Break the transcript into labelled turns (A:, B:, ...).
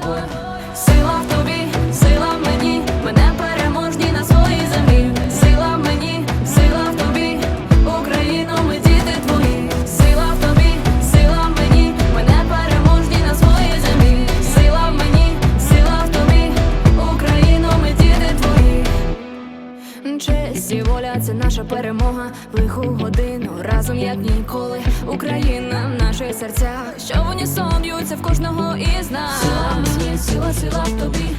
A: тобою. Сила в тобі, сила в мені, мене переможні на своїй землі. Сила в мені, сила в тобі, Україно, ми діти твої. Сила в тобі, сила в мені, мене переможні на своїй землі. Сила в мені, сила в тобі, Україно, ми діти твої. Честь і воля це наша перемога. Лиху годину разом як ніколи. Україна в наших серцях, що в унісон б'ються в кожного із нас. Сила в мені, сила, сила в тобі,